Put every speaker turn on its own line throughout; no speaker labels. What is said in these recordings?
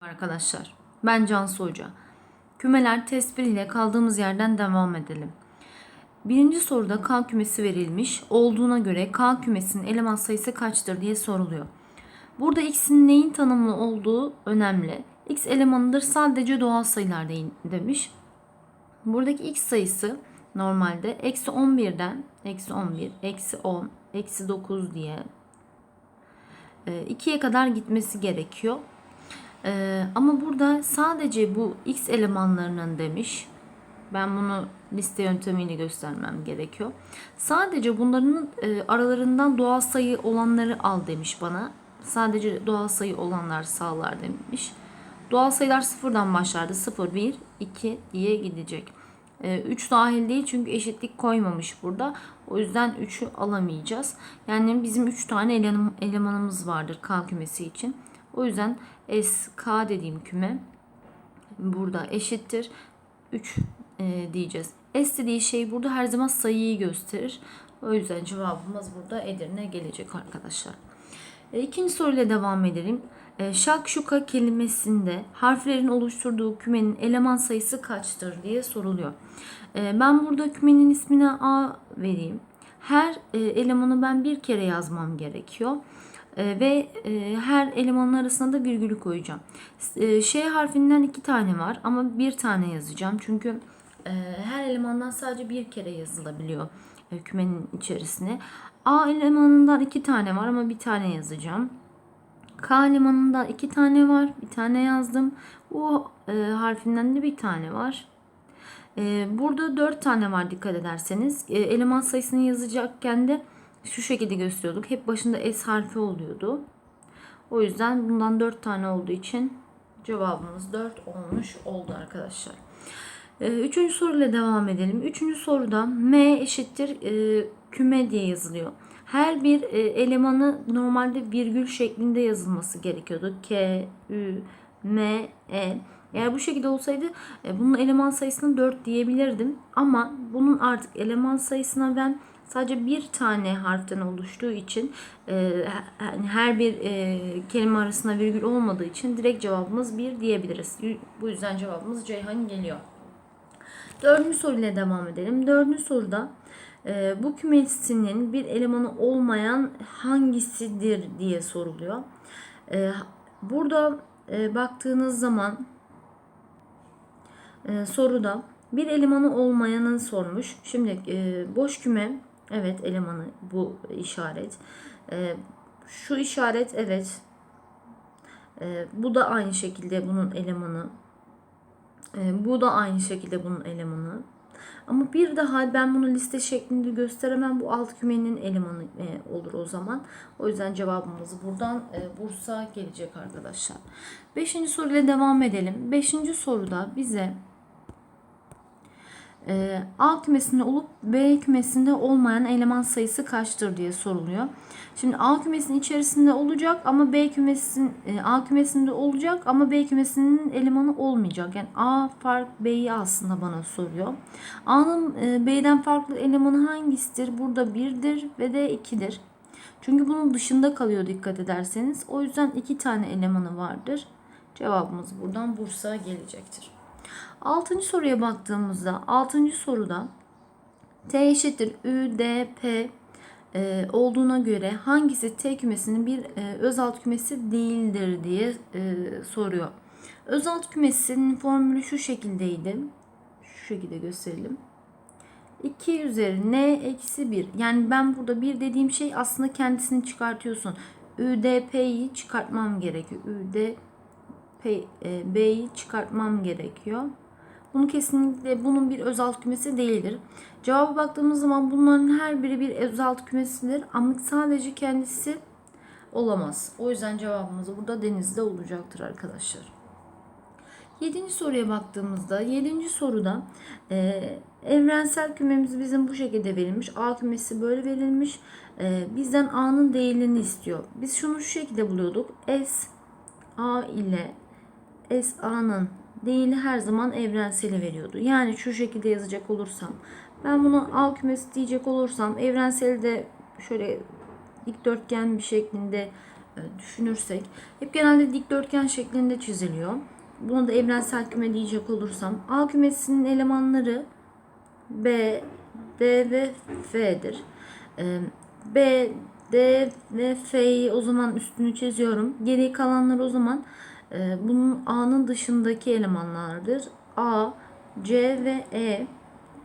Arkadaşlar ben Cansu Hoca. Kümeler test 1 ile kaldığımız yerden devam edelim. Birinci soruda K kümesi verilmiş. Olduğuna göre K kümesinin eleman sayısı kaçtır diye soruluyor. Burada x'in neyin tanımlı olduğu önemli. x elemanıdır sadece doğal sayılar demiş. Buradaki x sayısı normalde eksi 11'den eksi 11, eksi 10, eksi 9 diye 2'ye kadar gitmesi gerekiyor. Ee, ama burada sadece bu x elemanlarının demiş. Ben bunu liste yöntemiyle göstermem gerekiyor. Sadece bunların e, aralarından doğal sayı olanları al demiş bana. Sadece doğal sayı olanlar sağlar demiş. Doğal sayılar sıfırdan başlardı. 0, 1, 2 diye gidecek. 3 dahil değil çünkü eşitlik koymamış burada. O yüzden 3'ü alamayacağız. Yani bizim 3 tane eleman- elemanımız vardır K kümesi için. O yüzden S, K dediğim küme burada eşittir. 3 e, diyeceğiz. S dediği şey burada her zaman sayıyı gösterir. O yüzden cevabımız burada Edirne gelecek arkadaşlar. E, İkinci soruyla devam edelim. E, Şakşuka kelimesinde harflerin oluşturduğu kümenin eleman sayısı kaçtır diye soruluyor. E, Ben burada kümenin ismine A vereyim. Her e, elemanı ben bir kere yazmam gerekiyor. E, Ve e, her elemanın arasına da virgülü koyacağım. E, Ş harfinden iki tane var ama bir tane yazacağım. Çünkü e, her elemandan sadece bir kere yazılabiliyor kümenin içerisine. A elemanından iki tane var ama bir tane yazacağım. K elemanından iki tane var. Bir tane yazdım. U harfinden de bir tane var. Burada dört tane var dikkat ederseniz. Eleman sayısını yazacakken de şu şekilde gösteriyorduk. Hep başında S harfi oluyordu. O yüzden bundan dört tane olduğu için cevabımız 4 olmuş oldu arkadaşlar. Ee, Üçüncü soruyla devam edelim. Üçüncü soruda M eşittir e, küme diye yazılıyor. Her bir e, elemanı normalde virgül şeklinde yazılması gerekiyordu. K, Ü, M, E. Eğer bu şekilde olsaydı e, bunun eleman sayısını 4 diyebilirdim. Ama bunun artık eleman sayısına ben sadece bir tane harften oluştuğu için e, her bir e, kelime arasında virgül olmadığı için direkt cevabımız 1 diyebiliriz. Bu yüzden cevabımız Ceyhan geliyor. Dördüncü soruyla devam edelim. Dördüncü soruda e, bu kümesinin bir elemanı olmayan hangisidir diye soruluyor. E, burada e, baktığınız zaman e, soruda bir elemanı olmayanın sormuş. Şimdi e, boş küme evet elemanı bu işaret. E, şu işaret evet. E, bu da aynı şekilde bunun elemanı. E, bu da aynı şekilde bunun elemanı. Ama bir daha ben bunu liste şeklinde gösteremem. Bu alt kümenin elemanı e, olur o zaman. O yüzden cevabımız buradan e, Bursa gelecek arkadaşlar. Beşinci soruyla devam edelim. Beşinci soruda bize A kümesinde olup B kümesinde olmayan eleman sayısı kaçtır diye soruluyor. Şimdi A kümesinin içerisinde olacak ama B kümesin e, A kümesinde olacak ama B kümesinin elemanı olmayacak. Yani A fark B'yi aslında bana soruyor. A'nın e, B'den farklı elemanı hangisidir? Burada 1'dir ve de 2'dir. Çünkü bunun dışında kalıyor dikkat ederseniz. O yüzden iki tane elemanı vardır. Cevabımız buradan Bursa gelecektir. Altıncı soruya baktığımızda altıncı soruda T eşittir Ü, D, P e, olduğuna göre hangisi T kümesinin bir e, özalt kümesi değildir diye e, soruyor. Özalt kümesinin formülü şu şekildeydi. Şu şekilde gösterelim. 2 üzeri n eksi 1. Yani ben burada 1 dediğim şey aslında kendisini çıkartıyorsun. ÜDP'yi çıkartmam gerekiyor. ÜDP e, çıkartmam gerekiyor. Bunu kesinlikle bunun bir özalt kümesi değildir. Cevaba baktığımız zaman bunların her biri bir özalt kümesidir ama sadece kendisi olamaz. O yüzden cevabımız burada denizde olacaktır arkadaşlar. Yedinci soruya baktığımızda, yedinci soruda e, evrensel kümemiz bizim bu şekilde verilmiş. A kümesi böyle verilmiş. E, bizden A'nın değerini istiyor. Biz şunu şu şekilde buluyorduk. S A ile S A'nın değili her zaman evrenseli veriyordu. Yani şu şekilde yazacak olursam ben bunu A kümesi diyecek olursam evrenseli de şöyle dikdörtgen bir şeklinde e, düşünürsek hep genelde dikdörtgen şeklinde çiziliyor. Buna da evrensel küme diyecek olursam A kümesinin elemanları B, D ve F'dir. Ee, B, D ve F'yi o zaman üstünü çiziyorum. Geri kalanlar o zaman e, bunun A'nın dışındaki elemanlardır. A, C ve E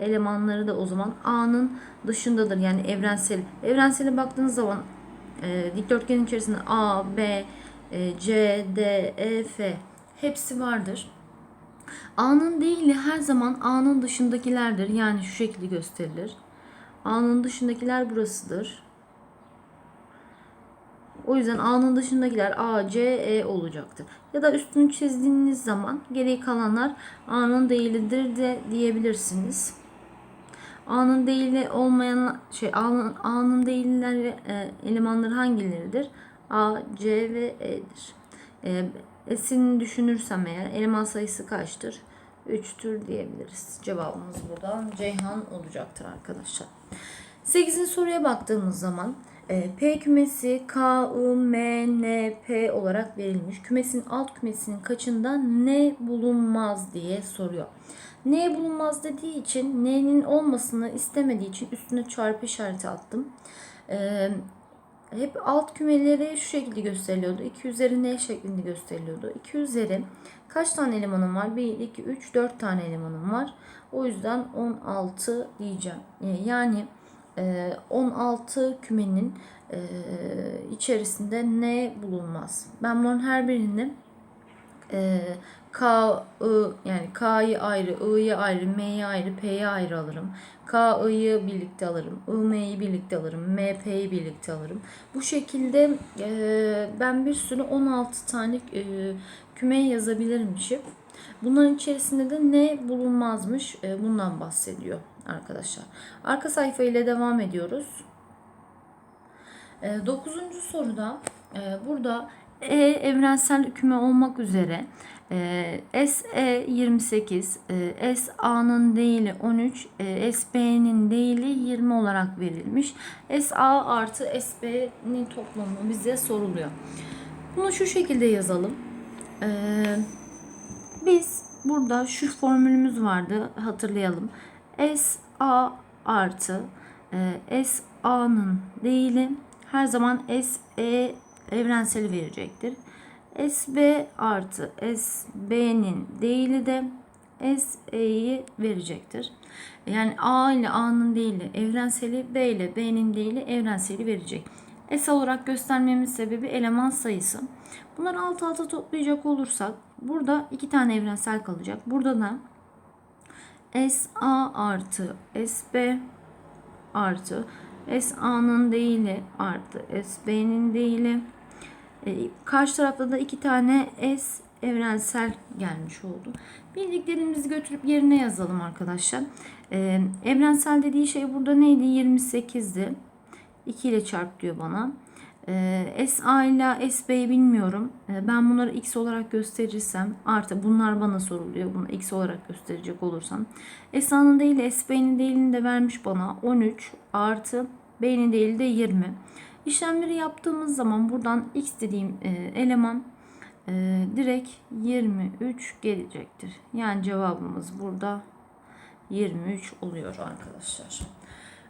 elemanları da o zaman A'nın dışındadır. Yani evrensel. Evrensele baktığınız zaman e, dikdörtgenin içerisinde A, B, e, C, D, E, F hepsi vardır. A'nın değili her zaman A'nın dışındakilerdir. Yani şu şekilde gösterilir. A'nın dışındakiler burasıdır. O yüzden A'nın dışındakiler A, C, E olacaktır. Ya da üstünü çizdiğiniz zaman geri kalanlar A'nın değilidir de diyebilirsiniz. A'nın değili olmayan şey A'nın A'nın değilleri e, elemanları hangileridir? A, C ve E'dir. E, S'ini düşünürsem eğer eleman sayısı kaçtır? 3'tür diyebiliriz. Cevabımız buradan Ceyhan olacaktır arkadaşlar. 8. soruya baktığımız zaman P kümesi K, I, M, N, P olarak verilmiş. Kümesin alt kümesinin kaçında ne bulunmaz diye soruyor. Ne bulunmaz dediği için N'nin olmasını istemediği için üstüne çarpı işareti attım. E, hep alt kümeleri şu şekilde gösteriliyordu. 2 üzeri N şeklinde gösteriliyordu. 2 üzeri kaç tane elemanım var? 1, 2, 3, 4 tane elemanım var. O yüzden 16 diyeceğim. E, Yani e, 16 kümenin içerisinde ne bulunmaz? Ben bunların her birini K, I yani K'yı ayrı, I'yı ayrı, M'yi ayrı, P'yi ayrı alırım. K, I'yı birlikte alırım. I, M'yi birlikte alırım. M, P'yi birlikte alırım. Bu şekilde ben bir sürü 16 tane e, küme yazabilirmişim. Bunların içerisinde de ne bulunmazmış bundan bahsediyor arkadaşlar. Arka sayfa ile devam ediyoruz. E, dokuzuncu soruda e, burada E evrensel küme olmak üzere e, SE 28, e, SA'nın değili 13, e, SB'nin değili 20 olarak verilmiş. SA artı SB'nin toplamı bize soruluyor. Bunu şu şekilde yazalım. E, biz burada şu formülümüz vardı hatırlayalım. SA artı e, SA'nın değili her zaman SE evrenseli verecektir. SB artı SB'nin değili de SE'yi verecektir. Yani A ile A'nın değili evrenseli, B ile B'nin değili evrenseli verecek. S olarak göstermemin sebebi eleman sayısı. Bunları alt alta toplayacak olursak burada iki tane evrensel kalacak. Burada da SA artı SB artı SA'nın değili artı SB'nin değili. E, karşı tarafta da iki tane S evrensel gelmiş oldu. Bildiklerimizi götürüp yerine yazalım arkadaşlar. E, evrensel dediği şey burada neydi? 28'di. 2 ile çarp diyor bana. E, SA ile SB'yi bilmiyorum. E, ben bunları X olarak gösterirsem artı bunlar bana soruluyor. Bunu X olarak gösterecek olursam. SA'nın değil SB'nin değilini de vermiş bana. 13 artı B'nin değili de 20. İşlemleri yaptığımız zaman buradan X dediğim e, eleman e, direkt 23 gelecektir. Yani cevabımız burada 23 oluyor arkadaşlar.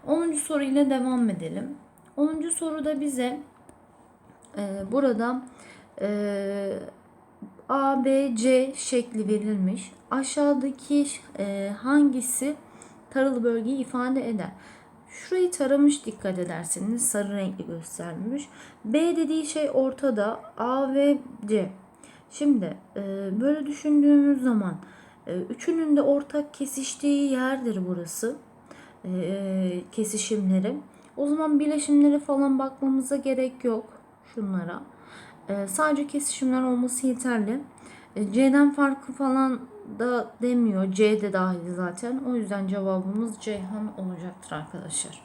10. soru ile devam edelim. 10. soruda bize e, burada e, A, B, C şekli verilmiş. Aşağıdaki e, hangisi taralı bölgeyi ifade eder? Şurayı taramış dikkat ederseniz sarı renkli göstermiş. B dediği şey ortada. A ve C. Şimdi e, böyle düşündüğümüz zaman üçünün de ortak kesiştiği yerdir burası. Kesişimleri. O zaman bileşimlere falan bakmamıza gerek yok şunlara. E, sadece kesişimler olması yeterli. E, C'den farkı falan da demiyor. C de dahil zaten. O yüzden cevabımız Ceyhan olacaktır arkadaşlar.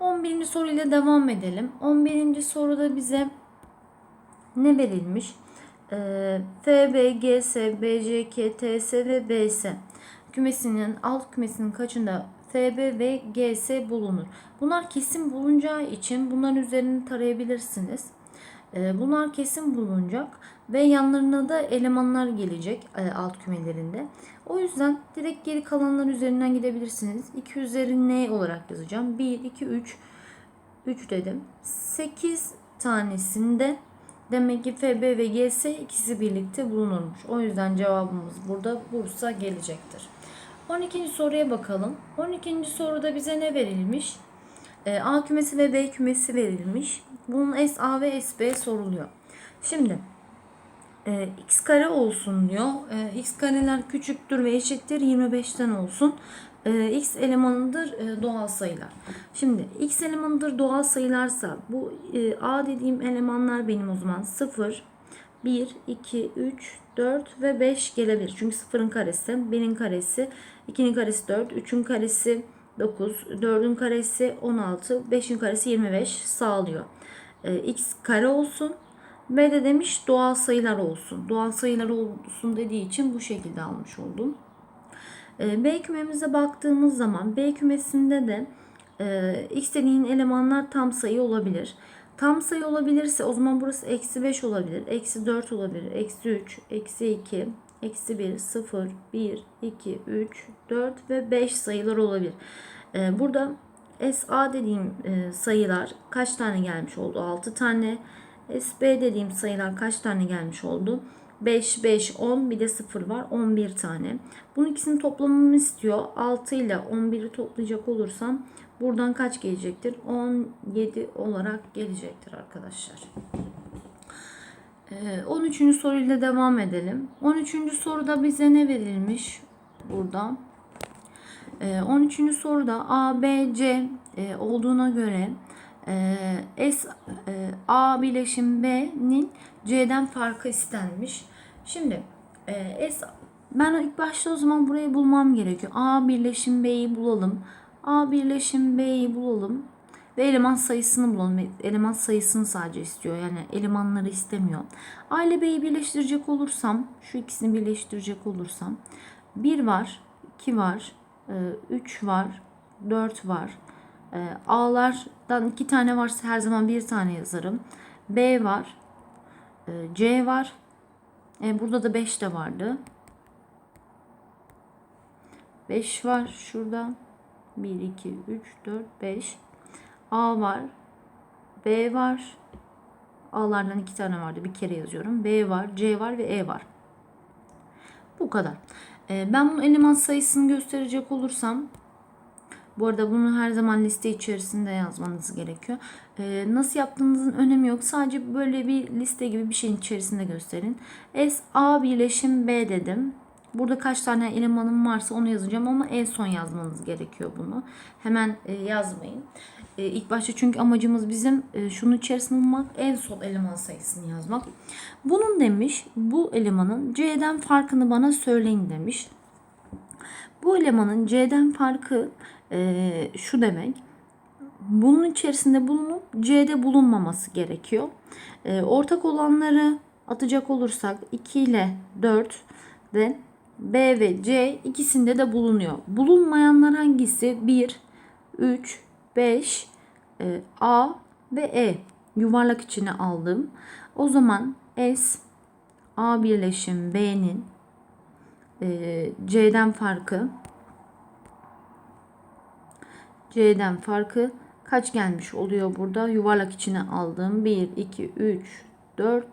11. soruyla devam edelim. 11. soruda bize ne verilmiş? Ee, F, B, G, S, B, C, K, T, S ve B, S kümesinin alt kümesinin kaçında F, B ve G, S bulunur? Bunlar kesin bulunacağı için bunların üzerine tarayabilirsiniz. E, bunlar kesin bulunacak ve yanlarına da elemanlar gelecek e, alt kümelerinde. O yüzden direkt geri kalanlar üzerinden gidebilirsiniz. 2 üzeri n olarak yazacağım. 1, 2, 3, 3 dedim. 8 tanesinde demek ki FB ve GS ikisi birlikte bulunurmuş. O yüzden cevabımız burada Bursa gelecektir. 12. soruya bakalım. 12. soruda bize ne verilmiş? E, A kümesi ve B kümesi verilmiş. Bunun S, A ve S, B soruluyor. Şimdi e, x kare olsun diyor. E, x kareler küçüktür ve eşittir 25'ten olsun. E, x elemanıdır e, doğal sayılar. Şimdi x elemanıdır doğal sayılarsa bu e, a dediğim elemanlar benim o zaman 0, 1, 2, 3, 4 ve 5 gelebilir. Çünkü 0'ın karesi, 1'in karesi, 2'nin karesi 4, 3'ün karesi 9, 4'ün karesi 16, 5'in karesi 25 sağlıyor. E, x kare olsun. B de demiş doğal sayılar olsun. Doğal sayılar olsun dediği için bu şekilde almış oldum. E, B kümemize baktığımız zaman B kümesinde de e, x dediğin elemanlar tam sayı olabilir. Tam sayı olabilirse o zaman burası eksi 5 olabilir, eksi 4 olabilir, eksi 3, eksi 2, eksi 1, 0, 1, 2, 3, 4 ve 5 sayılar olabilir. E, burada SA dediğim e, sayılar kaç tane gelmiş oldu? 6 tane. SB dediğim sayılar kaç tane gelmiş oldu? 5, 5, 10 bir de 0 var 11 tane. Bunun ikisini toplamamı istiyor. 6 ile 11'i toplayacak olursam buradan kaç gelecektir? 17 olarak gelecektir arkadaşlar. Ee, 13. soruyla devam edelim. 13. soruda bize ne verilmiş? Burada. Ee, 13. soruda A, B, C e, olduğuna göre e, S e, A bileşim B'nin C'den farkı istenmiş. Şimdi S ben ilk başta o zaman burayı bulmam gerekiyor. A birleşim B'yi bulalım. A birleşim B'yi bulalım. Ve eleman sayısını bulalım. Eleman sayısını sadece istiyor. Yani elemanları istemiyor. A ile B'yi birleştirecek olursam, şu ikisini birleştirecek olursam 1 var, 2 var, 3 var, 4 var. E, A'lardan 2 tane varsa her zaman bir tane yazarım. B var, e, C var. E, burada da 5 de vardı. 5 var şurada. 1, 2, 3, 4, 5. A var. B var. A'lardan 2 tane vardı. Bir kere yazıyorum. B var, C var ve E var. Bu kadar. E, ben bunun eleman sayısını gösterecek olursam bu arada bunu her zaman liste içerisinde yazmanız gerekiyor. Ee, nasıl yaptığınızın önemi yok. Sadece böyle bir liste gibi bir şeyin içerisinde gösterin. S A birleşim B dedim. Burada kaç tane elemanım varsa onu yazacağım ama en son yazmanız gerekiyor bunu. Hemen e, yazmayın. E, ilk başta çünkü amacımız bizim e, şunun içerisinde bulmak, en son eleman sayısını yazmak. Bunun demiş bu elemanın C'den farkını bana söyleyin demiş. Bu elemanın C'den farkı e, şu demek. Bunun içerisinde bulunup C'de bulunmaması gerekiyor. E, ortak olanları atacak olursak 2 ile 4 de B ve C ikisinde de bulunuyor. Bulunmayanlar hangisi? 1, 3, 5, e, A ve E. Yuvarlak içine aldım. O zaman S A birleşim B'nin e, C'den farkı C'den farkı kaç gelmiş oluyor burada? Yuvarlak içine aldığım 1, 2, 3, 4,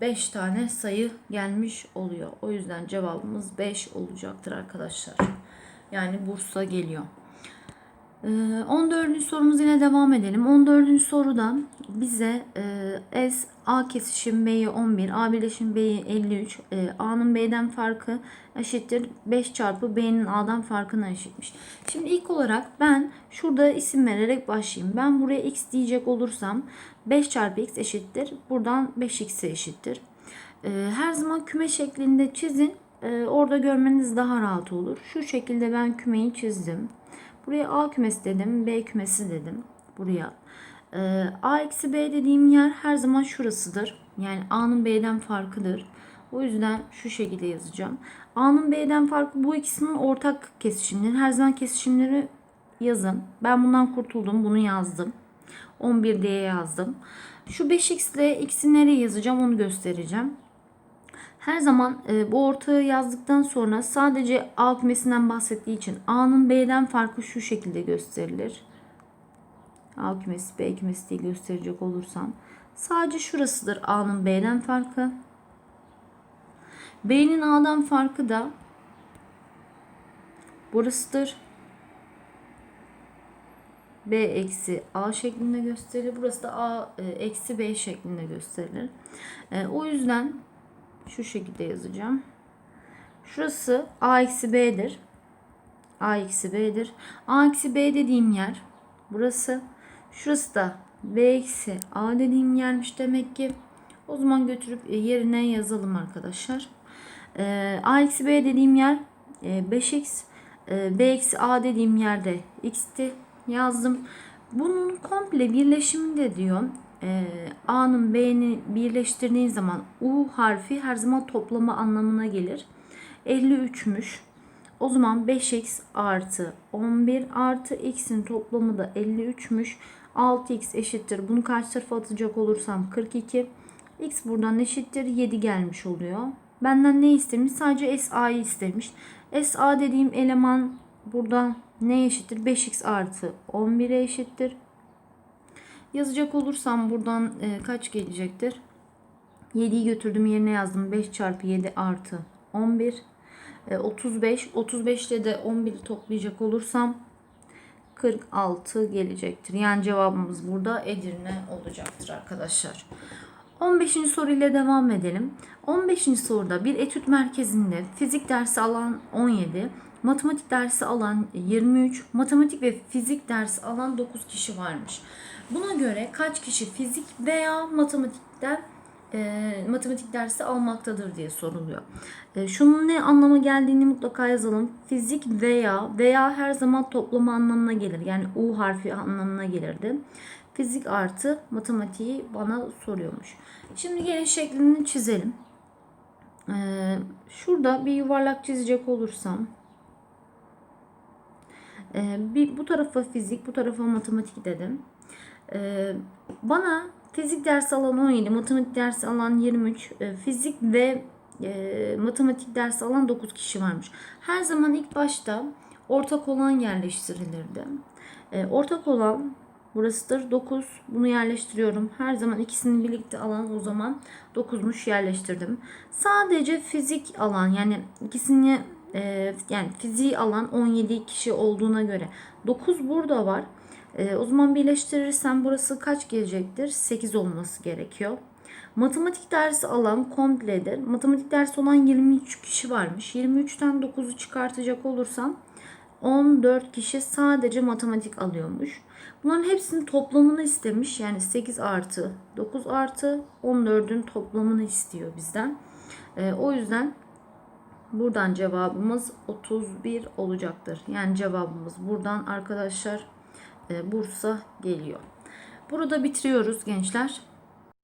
5 tane sayı gelmiş oluyor. O yüzden cevabımız 5 olacaktır arkadaşlar. Yani Bursa geliyor. 14. sorumuz yine devam edelim. 14. soruda bize e, S A kesişim B'yi 11, A birleşim B'yi 53, e, A'nın B'den farkı eşittir 5 çarpı B'nin A'dan farkına eşitmiş. Şimdi ilk olarak ben şurada isim vererek başlayayım. Ben buraya X diyecek olursam 5 çarpı X eşittir. Buradan 5X'e eşittir. E, her zaman küme şeklinde çizin. E, orada görmeniz daha rahat olur. Şu şekilde ben kümeyi çizdim. Buraya A kümesi dedim. B kümesi dedim. Buraya. Ee, A eksi B dediğim yer her zaman şurasıdır. Yani A'nın B'den farkıdır. O yüzden şu şekilde yazacağım. A'nın B'den farkı bu ikisinin ortak kesişimleri. Her zaman kesişimleri yazın. Ben bundan kurtuldum. Bunu yazdım. 11 diye yazdım. Şu 5x ile x'i nereye yazacağım onu göstereceğim. Her zaman e, bu ortağı yazdıktan sonra sadece A kümesinden bahsettiği için A'nın B'den farkı şu şekilde gösterilir. A kümesi B kümesi diye gösterecek olursam. Sadece şurasıdır A'nın B'den farkı. B'nin A'dan farkı da burasıdır. B eksi A şeklinde gösterilir. Burası da A e, eksi B şeklinde gösterilir. E, o yüzden şu şekilde yazacağım. Şurası A eksi B'dir. A eksi B'dir. A eksi B dediğim yer burası. Şurası da B eksi A dediğim yermiş demek ki. O zaman götürüp e, yerine yazalım arkadaşlar. E, A eksi B dediğim yer e, 5x. E, B eksi A dediğim yerde x'ti. Yazdım. Bunun komple birleşiminde diyor. E, A'nın B'ni birleştirdiğin zaman U harfi her zaman toplama anlamına gelir. 53'müş. O zaman 5x artı 11 artı x'in toplamı da 53'müş. 6x eşittir. Bunu karşı tarafa atacak olursam 42. x buradan eşittir 7 gelmiş oluyor. Benden ne istemiş? Sadece SA'yı istemiş. SA dediğim eleman burada ne eşittir? 5x artı 11'e eşittir. Yazacak olursam buradan e, kaç gelecektir? 7'yi götürdüm yerine yazdım. 5 çarpı 7 artı 11. E, 35. 35 ile de 11'i toplayacak olursam 46 gelecektir. Yani cevabımız burada Edirne olacaktır arkadaşlar. 15. soruyla devam edelim. 15. soruda bir etüt merkezinde fizik dersi alan 17, matematik dersi alan 23, matematik ve fizik dersi alan 9 kişi varmış. Buna göre kaç kişi fizik veya matematikten e, matematik dersi almaktadır diye soruluyor. E, şunun ne anlama geldiğini mutlaka yazalım. Fizik veya veya her zaman toplama anlamına gelir. Yani U harfi anlamına gelirdi. Fizik artı matematiği bana soruyormuş. Şimdi gelin şeklini çizelim. E, şurada bir yuvarlak çizecek olursam e, bir bu tarafa fizik, bu tarafa matematik dedim. E, bana Fizik dersi alan 17, matematik dersi alan 23, e, fizik ve e, matematik dersi alan 9 kişi varmış. Her zaman ilk başta ortak olan yerleştirilirdi. Ortak olan burasıdır 9. Bunu yerleştiriyorum. Her zaman ikisini birlikte alan o zaman 9'muş yerleştirdim. Sadece fizik alan yani ikisini e, yani fiziği alan 17 kişi olduğuna göre 9 burada var. E, o zaman birleştirirsem burası kaç gelecektir? 8 olması gerekiyor. Matematik dersi alan kompledir. Matematik dersi olan 23 kişi varmış. 23'ten 9'u çıkartacak olursam 14 kişi sadece matematik alıyormuş. Bunların hepsinin toplamını istemiş. Yani 8 artı 9 artı 14'ün toplamını istiyor bizden. E, o yüzden buradan cevabımız 31 olacaktır. Yani cevabımız buradan arkadaşlar e, Bursa geliyor. Burada bitiriyoruz gençler.